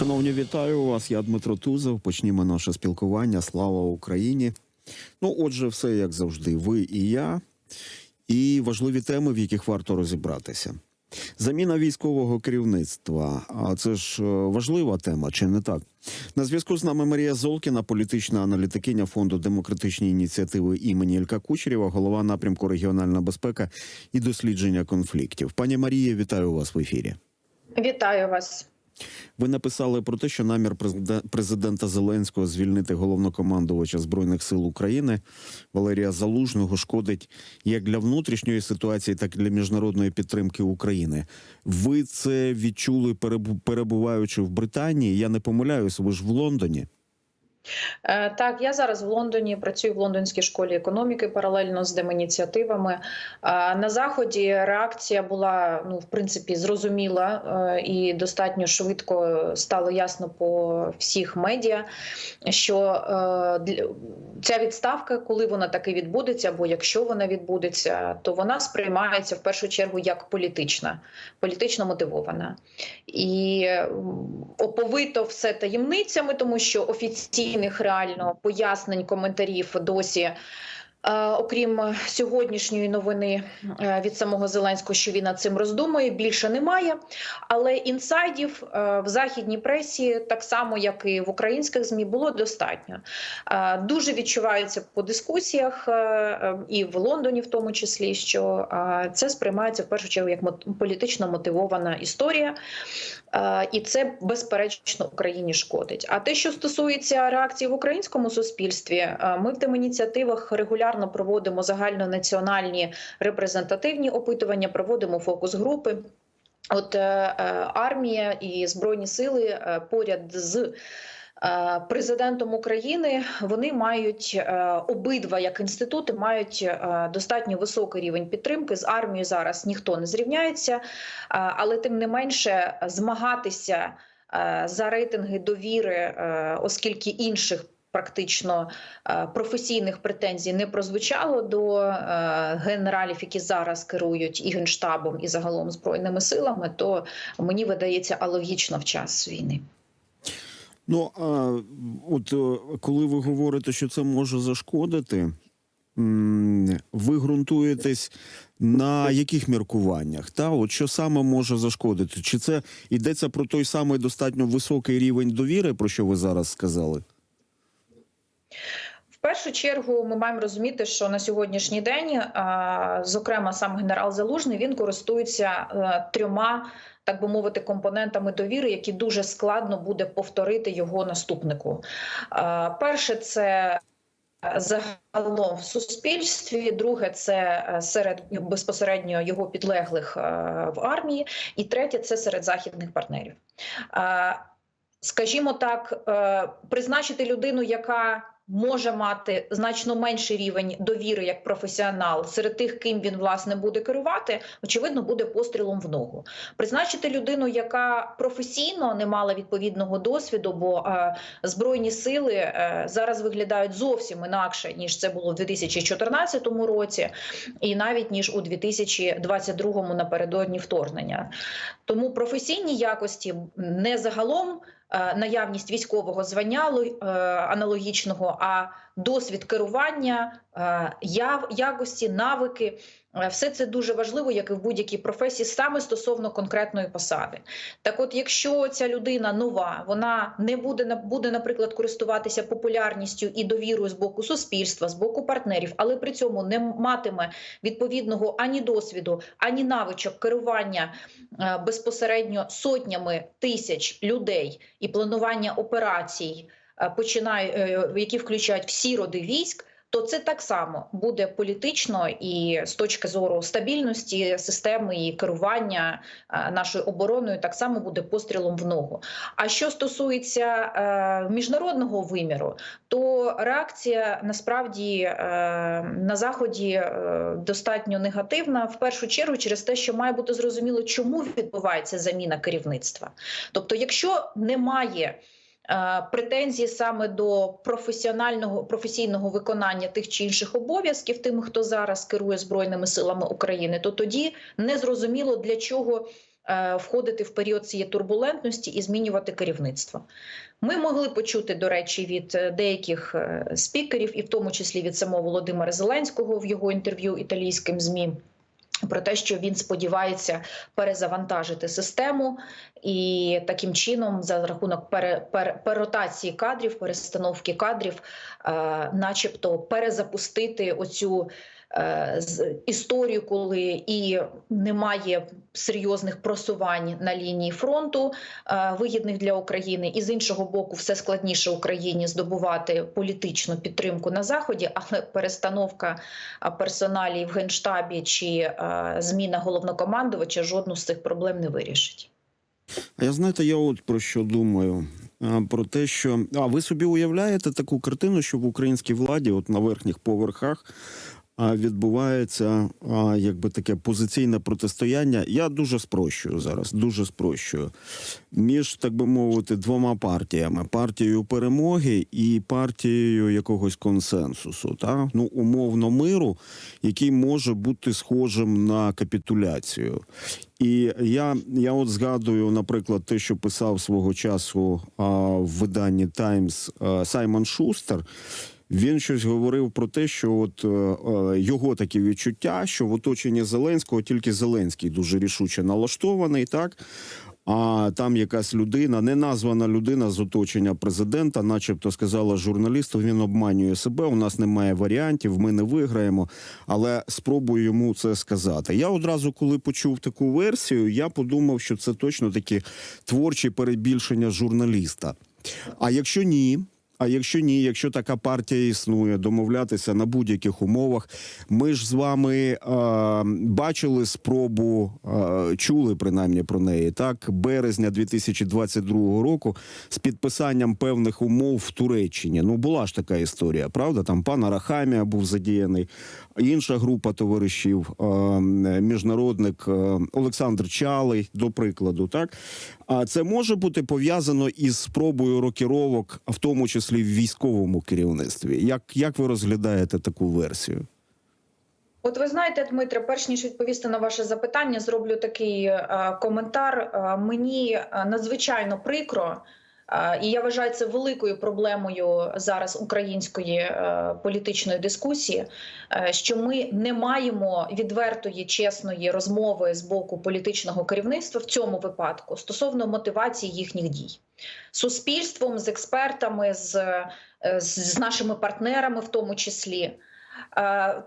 Шановні, вітаю вас. Я Дмитро Тузов. Почнімо наше спілкування. Слава Україні. Ну, отже, все як завжди. Ви і я, і важливі теми, в яких варто розібратися. Заміна військового керівництва. А це ж е, важлива тема, чи не так? На зв'язку з нами Марія Золкіна, політична аналітикиня фонду демократичні ініціативи імені Ілька Кучерєва, голова напрямку регіональна безпека і дослідження конфліктів. Пані Марія, вітаю вас в ефірі. Вітаю вас. Ви написали про те, що намір президента Зеленського звільнити головнокомандувача збройних сил України Валерія Залужного шкодить як для внутрішньої ситуації, так і для міжнародної підтримки України. Ви це відчули перебуваючи в Британії? Я не помиляюсь, ви ж в Лондоні. Е, Так, я зараз в Лондоні працюю в лондонській школі економіки паралельно з демініціативами. Е, На заході реакція була ну в принципі зрозуміла е, і достатньо швидко стало ясно по всіх медіа, що ця відставка, коли вона таки відбудеться, або якщо вона відбудеться, то вона сприймається в першу чергу як політична, політично мотивована. І оповито все таємницями, тому що офіційних реально пояснень, коментарів досі. е, Окрім сьогоднішньої новини е, від самого Зеленського, що він над цим роздумує, більше немає. Але інсайдів е, в західній пресі, так само як і в українських змі, було достатньо. Дуже відчувається по дискусіях і в Лондоні, в тому числі, що це сприймається в першу чергу як політично мотивована історія. І це безперечно Україні шкодить. А те, що стосується реакції в українському суспільстві, ми в тим ініціативах регулярно проводимо загальнонаціональні репрезентативні опитування, проводимо фокус-групи. От е, е, армія і збройні сили е, поряд з президентом України вони мають е, обидва як інститути мають е, достатньо високий рівень підтримки. З армією зараз ніхто не зрівняється, е, але тим не менше змагатися е, за рейтинги довіри, е, оскільки інших. Практично е, професійних претензій не прозвучало до е, генералів, які зараз керують і генштабом, і загалом збройними силами, то мені видається алогічно в час війни. Ну а от е, коли ви говорите, що це може зашкодити, ви ґрунтуєтесь на яких міркуваннях? Та от що саме може зашкодити? Чи це йдеться про той самий достатньо високий рівень довіри, про що ви зараз сказали? В першу чергу ми маємо розуміти, що на сьогоднішній день, зокрема, сам генерал Залужний, він користується е, трьома, так би мовити, компонентами довіри, які дуже складно буде повторити його наступнику. Перше, це Загалом в суспільстві, друге це е, серед безпосередньо його підлеглих е, в армії, і третє це серед західних партнерів. Е, Скажімо так, е, призначити людину, яка може мати значно менший рівень довіри як професіонал серед тих, ким він власне буде керувати, очевидно, буде пострілом в ногу. Призначити людину, яка професійно не мала відповідного досвіду, бо е, збройні сили е, зараз виглядають зовсім інакше ніж це було в 2014 році, і навіть ніж у 2022 напередодні вторгнення. Тому професійні якості не загалом наявність військового звання е, аналогічного, а досвід керування, е, якості, навики. Е, Все це дуже важливо, як і в будь-якій професії, саме стосовно конкретної посади. Так, от, якщо ця людина нова, вона не буде буде, наприклад, користуватися популярністю і довірою з боку суспільства, з боку партнерів, але при цьому не матиме відповідного ані досвіду, ані навичок керування е, безпосередньо сотнями тисяч людей і планування операцій, починає, е, які включають всі роди військ. То це так само буде політично і з точки зору стабільності системи і керування е, нашою обороною, так само буде пострілом в ногу. А що стосується е, міжнародного виміру, то реакція насправді е, на заході е, достатньо негативна. В першу чергу через те, що має бути зрозуміло, чому відбувається заміна керівництва. Тобто, якщо немає е, претензії саме до професіонального професійного виконання тих чи інших обов'язків, тим, хто зараз керує збройними силами України, то тоді не зрозуміло для чого е, входити в період цієї турбулентності і змінювати керівництво. Ми могли почути, до речі, від е, деяких е, спікерів, і в тому числі від самого Володимира Зеленського в його інтерв'ю італійським змі. Про те, що він сподівається перезавантажити систему, і таким чином, за рахунок пере, пер, перотації кадрів, перестановки кадрів, е, начебто перезапустити оцю історію, коли і немає серйозних просувань на лінії фронту, е, вигідних для України, і з іншого боку, все складніше Україні здобувати політичну підтримку на заході, але перестановка а, персоналій в генштабі чи е, зміна головнокомандувача жодну з цих проблем не вирішить. А я знаєте, я от про що думаю. Про те, що а ви собі уявляєте таку картину, що в українській владі, от на верхніх поверхах, відбувається якби таке позиційне протистояння. Я дуже спрощую зараз, дуже спрощую. Між, так би мовити, двома партіями: партією перемоги і партією якогось консенсусу, та? ну умовно миру, який може бути схожим на капітуляцію. І я, я от згадую, наприклад, те, що писав свого часу а, в виданні Таймс Саймон Шустер. Він щось говорив про те, що от е, е, його такі відчуття, що в оточенні Зеленського тільки Зеленський дуже рішуче налаштований, так. А там якась людина, неназвана людина з оточення президента, начебто сказала журналісту, він обманює себе. У нас немає варіантів, ми не виграємо. Але спробую йому це сказати. Я одразу, коли почув таку версію, я подумав, що це точно такі творчі перебільшення журналіста. А якщо ні. А якщо ні, якщо така партія існує, домовлятися на будь-яких умовах, ми ж з вами е, бачили спробу, е, чули принаймні про неї, так березня 2022 року з підписанням певних умов в Туреччині. Ну була ж така історія, правда? Там пан Арахамія був задіяний, інша група товаришів, міжнародник Олександр Чалий, до прикладу, так. А це може бути пов'язано із спробою рокіровок, в тому числі в військовому керівництві. Як, як ви розглядаєте таку версію? От ви знаєте, Дмитре, перш ніж відповісти на ваше запитання, зроблю такий е, коментар. Е, мені е, надзвичайно прикро, і я вважаю це великою проблемою зараз української е, політичної дискусії, е, що ми не маємо відвертої чесної розмови з боку політичного керівництва в цьому випадку стосовно мотивації їхніх дій суспільством, з експертами, з, е, з, нашими партнерами, в тому числі.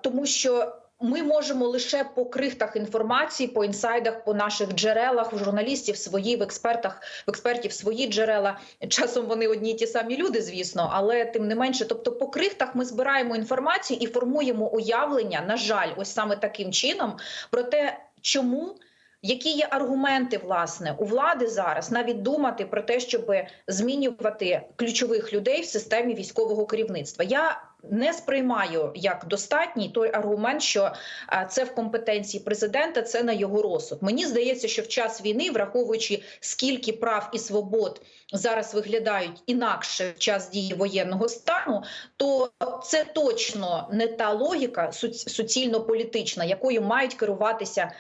Тому що ми можемо лише по крихтах інформації, по інсайдах, по наших джерелах, в журналістів свої, в експертах, в експертів свої джерела. Часом вони одні ті самі люди, звісно, але тим не менше, тобто, по крихтах ми збираємо інформацію і формуємо уявлення, на жаль, ось саме таким чином про те, чому. Які є аргументи власне у влади зараз навіть думати про те, щоб змінювати ключових людей в системі військового керівництва? Я не сприймаю як достатній той аргумент, що це в компетенції президента, це на його розсуд. Мені здається, що в час війни, враховуючи скільки прав і свобод зараз виглядають інакше в час дії воєнного стану, то це точно не та логіка суцільно політична, якою мають керуватися е,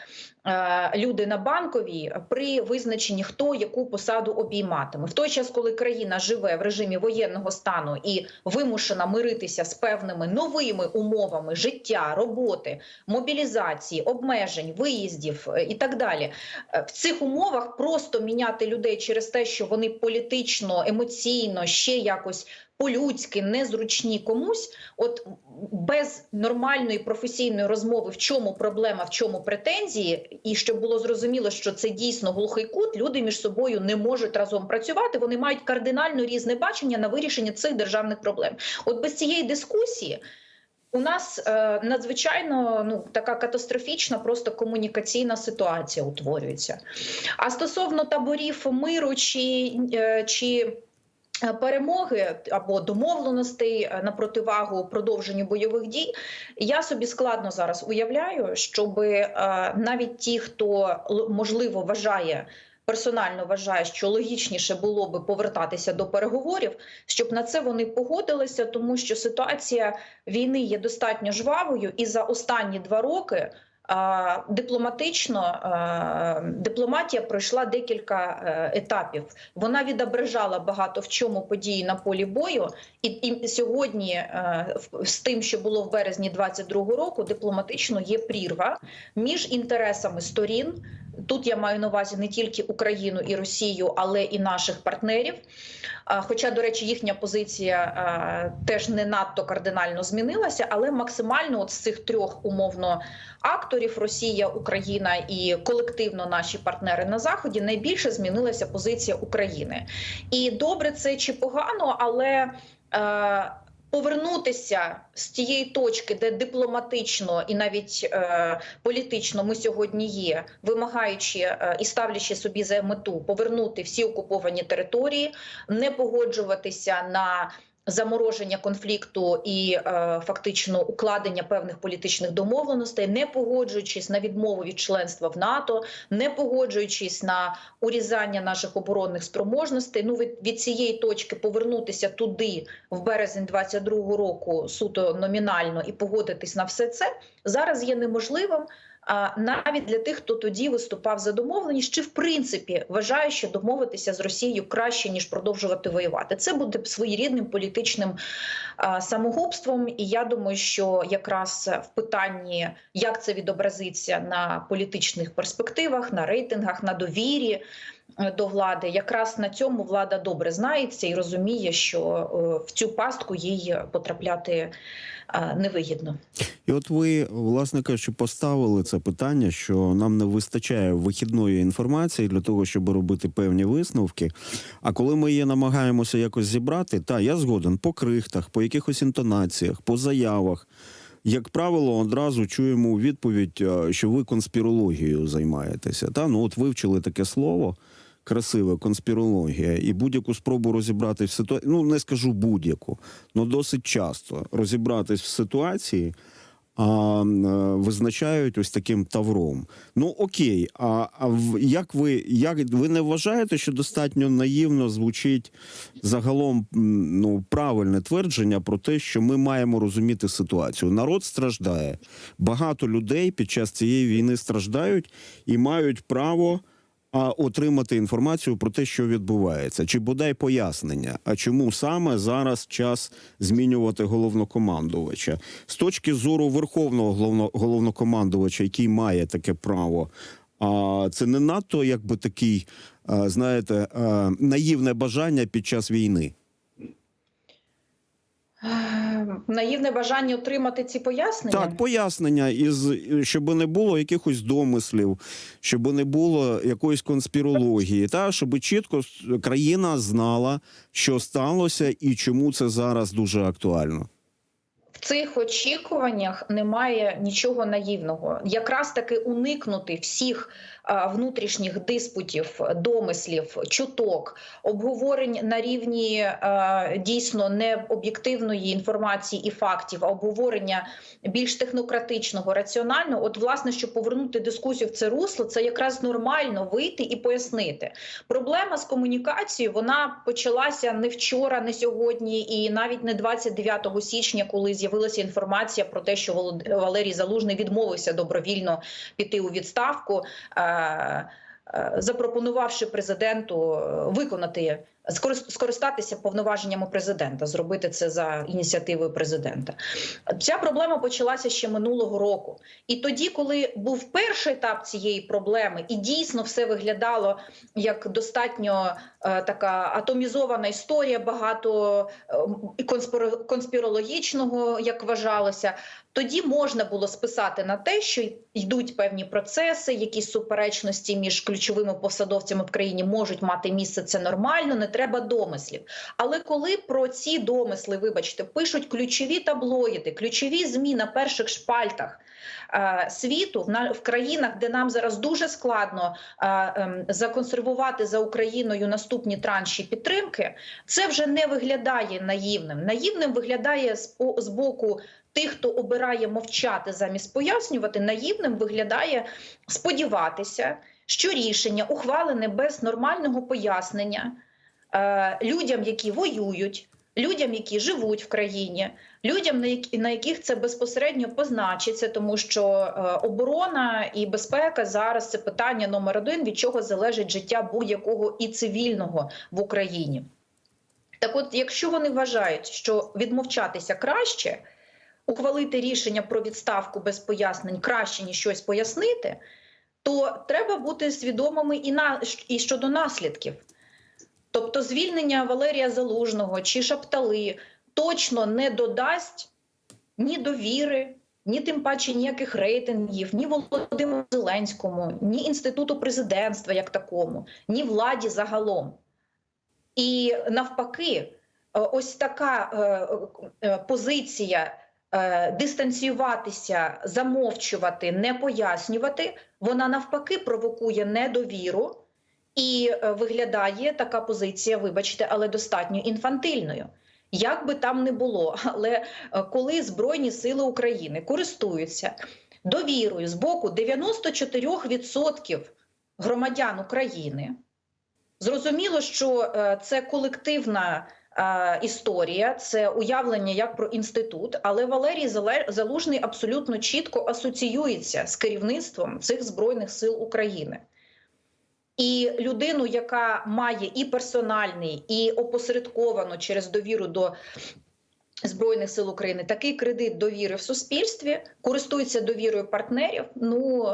люди на банковій при визначенні, хто яку посаду обійматиме. В той час, коли країна живе в режимі воєнного стану і вимушена миритися з певними новими умовами життя, роботи, мобілізації, обмежень, виїздів е, і так далі, Е, в цих умовах просто міняти людей через те, що вони політично, емоційно ще якось. По-людськи незручні комусь, от без нормальної професійної розмови, в чому проблема, в чому претензії, і щоб було зрозуміло, що це дійсно глухий кут, люди між собою не можуть разом працювати. Вони мають кардинально різне бачення на вирішення цих державних проблем. От без цієї дискусії. У нас е, надзвичайно ну така катастрофічна, просто комунікаційна ситуація утворюється. А стосовно таборів миру чи, е, чи перемоги або домовленостей е, на противагу продовженню бойових дій, я собі складно зараз уявляю, щоб е, навіть ті, хто можливо вважає. Персонально вважаю, що логічніше було би повертатися до переговорів, щоб на це вони погодилися, тому що ситуація війни є достатньо жвавою, і за останні два роки Дипломатично дипломатія пройшла декілька е, етапів. Вона відображала багато в чому події на полі бою, і, і сьогодні е, з тим, що було в березні 22-го року, дипломатично є прірва між інтересами сторін. Тут я маю на увазі не тільки Україну і Росію, але і наших партнерів. Хоча, до речі, їхня позиція теж не надто кардинально змінилася, але максимально от з цих трьох умовно акторів Росія, Україна і колективно наші партнери на заході найбільше змінилася позиція України. І добре це чи погано, але. Повернутися з тієї точки, де дипломатично і навіть е, політично ми сьогодні є, вимагаючи е, і ставлячи собі за мету повернути всі окуповані території, не погоджуватися на замороження конфлікту і е, фактично укладення певних політичних домовленостей, не погоджуючись на відмову від членства в НАТО, не погоджуючись на урізання наших оборонних спроможностей. Ну від, від цієї точки повернутися туди в березень 22-го року суто номінально і погодитись на все це зараз є неможливим. А навіть для тих, хто тоді виступав за домовленість, чи в принципі вважає, що домовитися з Росією краще ніж продовжувати воювати. Це буде своєрідним політичним самогубством. І я думаю, що якраз в питанні, як це відобразиться на політичних перспективах, на рейтингах, на довірі е, до влади, якраз на цьому влада добре знається і розуміє, що е, в цю пастку їй потрапляти е, невигідно. І от ви, власне кажучи, поставили це питання, що нам не вистачає вихідної інформації для того, щоб робити певні висновки. А коли ми її намагаємося якось зібрати, та я згоден по крихтах, по якихось інтонаціях, по заявах. Як правило, одразу чуємо відповідь, е, що ви конспірологією займаєтеся. Та ну от вивчили таке слово. Красиве конспірологія і будь-яку спробу розібратись в ситуації, ну не скажу будь-яку, але досить часто розібратись в ситуації, а, е, визначають ось таким тавром. Ну окей, а, а як ви як ви не вважаєте, що достатньо наївно звучить загалом ну, правильне твердження про те, що ми маємо розуміти ситуацію? Народ страждає. Багато людей під час цієї війни страждають і мають право. А отримати інформацію про те, що відбувається, чи бодай пояснення, а чому саме зараз час змінювати головнокомандувача з точки зору верховного головно- головнокомандувача, який має таке право. А це не надто якби такий, знаєте, наївне бажання під час війни. Наївне бажання отримати ці пояснення. Так, пояснення, із щоб не було якихось домислів, щоб не було якоїсь конспірології, та щоб чітко країна знала, що сталося і чому це зараз дуже актуально. Цих очікуваннях немає нічого наївного. Якраз таки уникнути всіх внутрішніх диспутів, домислів, чуток, обговорень на рівні дійсно не об'єктивної інформації і фактів, а обговорення більш технократичного, раціонального. От, власне, щоб повернути дискусію в це русло, це якраз нормально вийти і пояснити. Проблема з комунікацією вона почалася не вчора, не сьогодні, і навіть не 29 січня, коли з'явилася інформація про те, що Валерій Залужний відмовився добровільно піти у відставку. е, е, Запропонувавши президенту е, виконати скористатися повноваженнями президента, зробити це за ініціативою президента. Ця проблема почалася ще минулого року. І тоді, коли був перший етап цієї проблеми, і дійсно все виглядало як достатньо е, така атомізована історія, багато е, конспірологічного, як вважалося. Тоді можна було списати на те, що йдуть певні процеси, якісь суперечності між ключовими посадовцями в країні можуть мати місце. Це нормально, не треба домислів. Але коли про ці домисли, вибачте, пишуть ключові таблоїди, ключові змі на перших шпальтах е, світу в, в країнах, де нам зараз дуже складно е, ем, законсервувати за Україною наступні транші підтримки, це вже не виглядає наївним. Наївним виглядає з боку. Тих, хто обирає мовчати замість пояснювати, наївним виглядає сподіватися, що рішення ухвалене без нормального пояснення е, людям, які воюють, людям, які живуть в країні, людям, на яких це безпосередньо позначиться, тому що е, оборона і безпека зараз це питання номер один, від чого залежить життя будь-якого і цивільного в Україні. Так, от, якщо вони вважають, що відмовчатися краще, ухвалити рішення про відставку без пояснень краще ніж щось пояснити, то треба бути свідомими і на і щодо наслідків. Тобто, звільнення Валерія Залужного чи Шаптали точно не додасть ні довіри, ні тим паче ніяких рейтингів, ні Володимиру Зеленському, ні інституту президентства як такому, ні владі загалом. І навпаки, е, ось така е, е, позиція дистанціюватися, замовчувати, не пояснювати, вона навпаки провокує недовіру. І е, виглядає така позиція, вибачте, але достатньо інфантильною. Як би там не було, але е, коли Збройні Сили України користуються довірою з боку 94% громадян України, зрозуміло, що е, це колективна е, історія, це уявлення як про інститут, але Валерій Залужний абсолютно чітко асоціюється з керівництвом цих збройних сил України. І людину, яка має і персональний, і опосередковано через довіру до Збройних сил України такий кредит довіри в суспільстві, користується довірою партнерів. Ну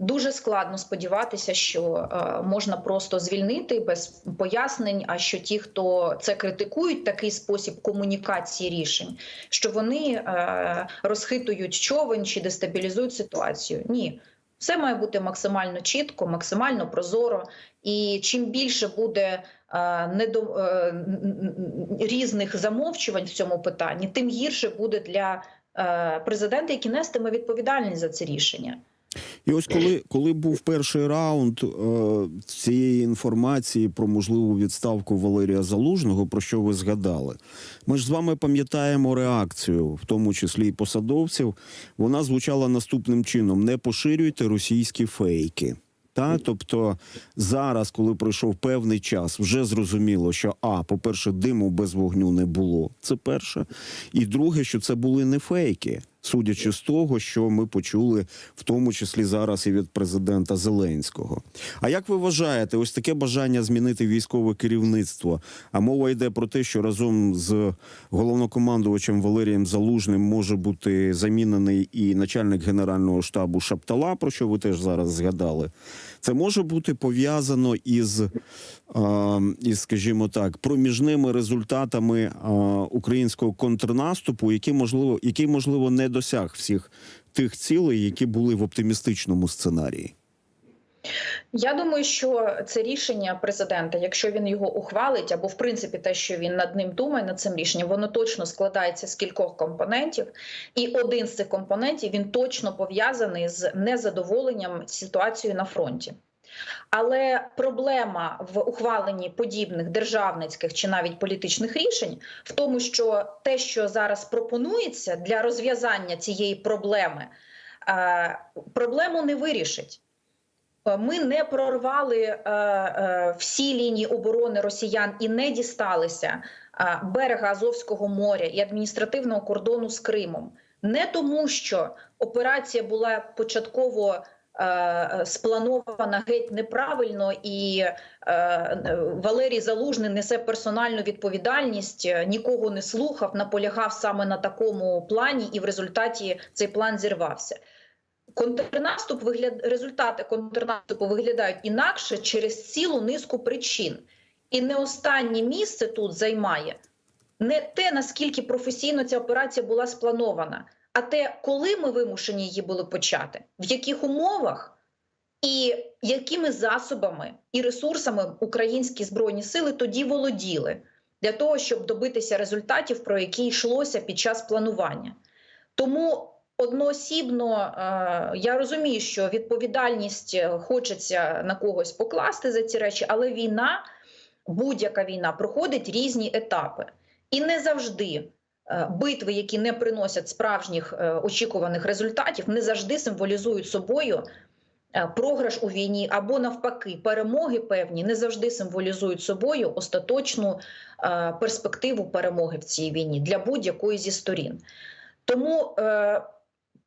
дуже складно сподіватися, що е, можна просто звільнити без пояснень. А що ті, хто це критикують, такий спосіб комунікації рішень, що вони е, розхитують човен чи дестабілізують ситуацію. Ні. Все має бути максимально чітко, максимально прозоро, і чим більше буде е, недо, різних замовчувань в цьому питанні, тим гірше буде для президента, який нестиме відповідальність за це рішення. І ось коли, коли був перший раунд е, цієї інформації про можливу відставку Валерія Залужного, про що ви згадали, ми ж з вами пам'ятаємо реакцію, в тому числі і посадовців. Вона звучала наступним чином: не поширюйте російські фейки. Та, тобто зараз, коли пройшов певний час, вже зрозуміло, що а, по-перше, диму без вогню не було. Це перше. І друге, що це були не фейки, судячи з того, що ми почули, в тому числі зараз і від президента Зеленського. А як ви вважаєте, ось таке бажання змінити військове керівництво? А мова йде про те, що разом з головнокомандувачем Валерієм Залужним може бути замінений і начальник генерального штабу Шаптала, про що ви теж зараз згадали. Це може бути пов'язано із, із, скажімо так, проміжними результатами українського контрнаступу, який можливо, який можливо не досяг всіх тих цілей, які були в оптимістичному сценарії. Я думаю, що це рішення президента, якщо він його ухвалить, або в принципі те, що він над ним думає над цим рішенням, воно точно складається з кількох компонентів, і один з цих компонентів він точно пов'язаний з незадоволенням ситуацією на фронті. Але проблема в ухваленні подібних державницьких чи навіть політичних рішень в тому, що те, що зараз пропонується для розв'язання цієї проблеми, е, проблему не вирішить. Е, Ми не прорвали е, е, всі лінії оборони росіян і не дісталися берега Азовського моря і адміністративного кордону з Кримом. Не тому, що операція була початково спланована геть неправильно, і Валерій Залужний несе персональну відповідальність, нікого не слухав, наполягав саме на такому плані, і в результаті цей план зірвався. Контрнаступ вигляд... результати контрнаступу виглядають інакше через цілу низку причин. І не останнє місце тут займає не те, наскільки професійно ця операція була спланована, а те, коли ми вимушені її були почати, в яких умовах і якими засобами і ресурсами українські збройні сили тоді володіли для того, щоб добитися результатів, про які йшлося під час планування. Тому одноосібно е, я розумію, що відповідальність е, хочеться на когось покласти за ці речі, але війна, будь-яка війна, проходить різні етапи, і не завжди. е, Битви, які не приносять справжніх очікуваних результатів, не завжди символізують собою програш у війні або навпаки перемоги певні не завжди символізують собою остаточну перспективу перемоги в цій війні для будь-якої зі сторін. Тому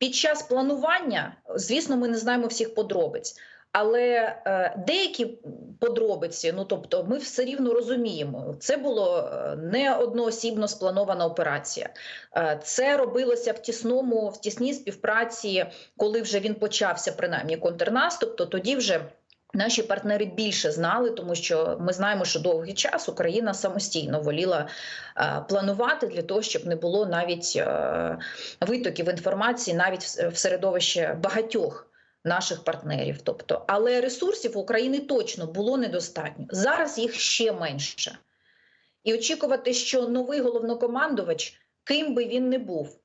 під час планування, звісно, ми не знаємо всіх подробиць. Але е, деякі подробиці, ну тобто, ми все рівно розуміємо, це було е, не одноосібно спланована операція. Е, це робилося в тісному, в тісній співпраці, коли вже він почався, принаймні контрнаступ, то тоді вже. Наші партнери більше знали, тому що ми знаємо, що довгий час Україна самостійно воліла е, планувати для того, щоб не було навіть е, витоків інформації, навіть в, середовище багатьох наших партнерів. Тобто, але ресурсів України точно було недостатньо. Зараз їх ще менше. І очікувати, що новий головнокомандувач, ким би він не був,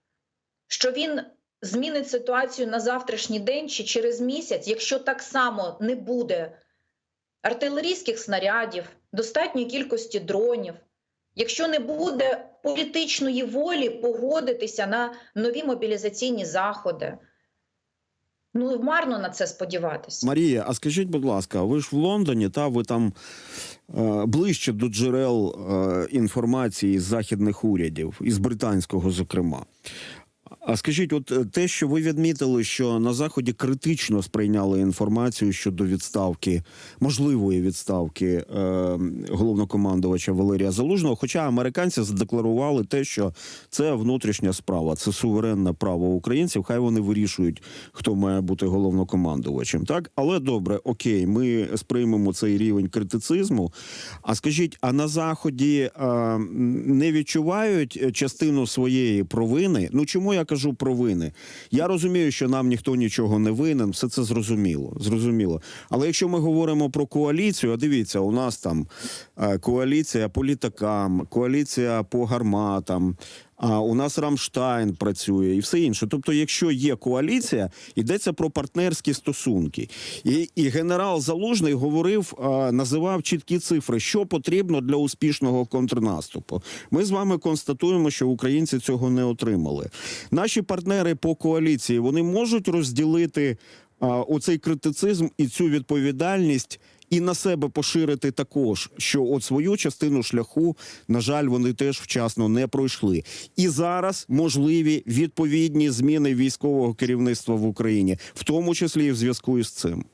що він змінить ситуацію на завтрашній день чи через місяць, якщо так само не буде артилерійських снарядів, достатньої кількості дронів, якщо не буде політичної волі погодитися на нові мобілізаційні заходи. Ну, марно на це сподіватися. Марія, а скажіть, будь ласка, ви ж в Лондоні, та ви там е, ближче до джерел е, інформації з західних урядів, із британського, зокрема. А скажіть, от е, те, що ви відмітили, що на заході критично сприйняли інформацію щодо відставки, можливої відставки е, головнокомандувача Валерія Залужного, хоча американці задекларували те, що це внутрішня справа, це суверенне право українців. Хай вони вирішують, хто має бути головнокомандувачем. Так, але добре, окей, ми сприймемо цей рівень критицизму. А скажіть, а на заході е, не відчувають частину своєї провини? Ну чому я кажу провини? Я розумію, що нам ніхто нічого не винен, все це зрозуміло. Зрозуміло. Але якщо ми говоримо про коаліцію, а дивіться, у нас там е, коаліція по літакам, коаліція по гарматам. А у нас Рамштайн працює і все інше. Тобто, якщо є коаліція, йдеться про партнерські стосунки. І, і генерал Залужний говорив, а, називав чіткі цифри, що потрібно для успішного контрнаступу. Ми з вами констатуємо, що українці цього не отримали. Наші партнери по коаліції вони можуть розділити а, оцей критицизм і цю відповідальність. І на себе поширити також, що от свою частину шляху, на жаль, вони теж вчасно не пройшли. І зараз можливі відповідні зміни військового керівництва в Україні, в тому числі і в зв'язку із цим.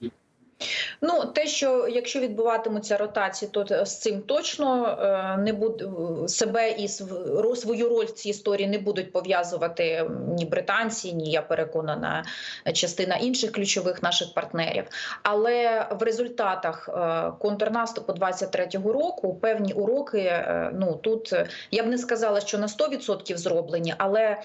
Ну, те, що якщо відбуватимуться ротації, то е, з цим точно е, не буде себе і св- свою роль в цій історії не будуть пов'язувати ні британці, ні я переконана частина інших ключових наших партнерів. Але в результатах е, контрнаступу 23-го року певні уроки. Ну тут я б не сказала, що на 100% зроблені, але.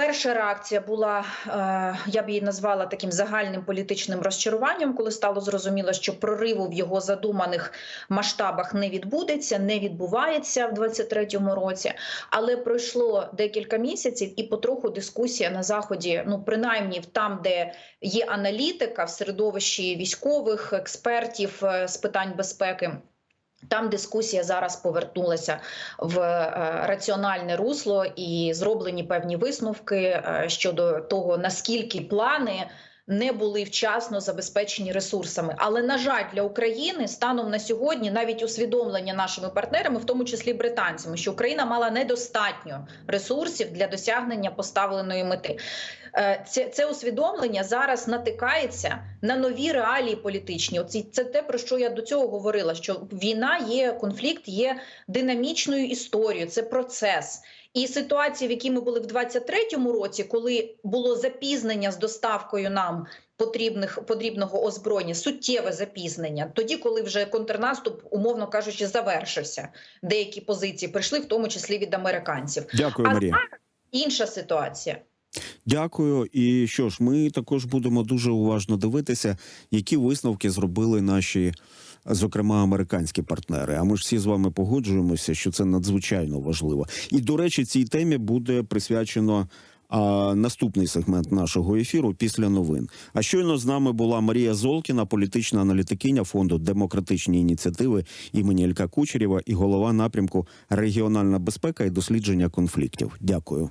Перша реакція була, е, я б її назвала таким загальним політичним розчаруванням, коли стало зрозуміло, що прориву в його задуманих масштабах не відбудеться, не відбувається в 23-му році. Але пройшло декілька місяців, і потроху дискусія на заході, ну принаймні там, де є аналітика в середовищі військових експертів е, з питань безпеки. Там дискусія зараз повернулася в е, раціональне русло і зроблені певні висновки е, щодо того, наскільки плани не були вчасно забезпечені ресурсами. Але на жаль, для України станом на сьогодні навіть усвідомлення нашими партнерами, в тому числі британцями, що Україна мала недостатньо ресурсів для досягнення поставленої мети. Е, Це, це усвідомлення зараз натикається на нові реалії політичні. Оці це те про що я до цього говорила: що війна є конфлікт, є динамічною історією, це процес. І ситуація, в якій ми були в 23-му році, коли було запізнення з доставкою нам потрібних потрібного озброєння, суттєве запізнення, тоді, коли вже контрнаступ, умовно кажучи, завершився, деякі позиції прийшли, в тому числі від американців. Дякую, А Марія. Інша ситуація. Дякую. І що ж, ми також будемо дуже уважно дивитися, які висновки зробили наші, зокрема, американські партнери. А ми ж всі з вами погоджуємося, що це надзвичайно важливо. І до речі, цій темі буде присвячено. А наступний сегмент нашого ефіру після новин. А щойно з нами була Марія Золкіна, політична аналітикиня фонду демократичні ініціативи імені Ілька Кучерєва і голова напрямку регіональна безпека і дослідження конфліктів. Дякую.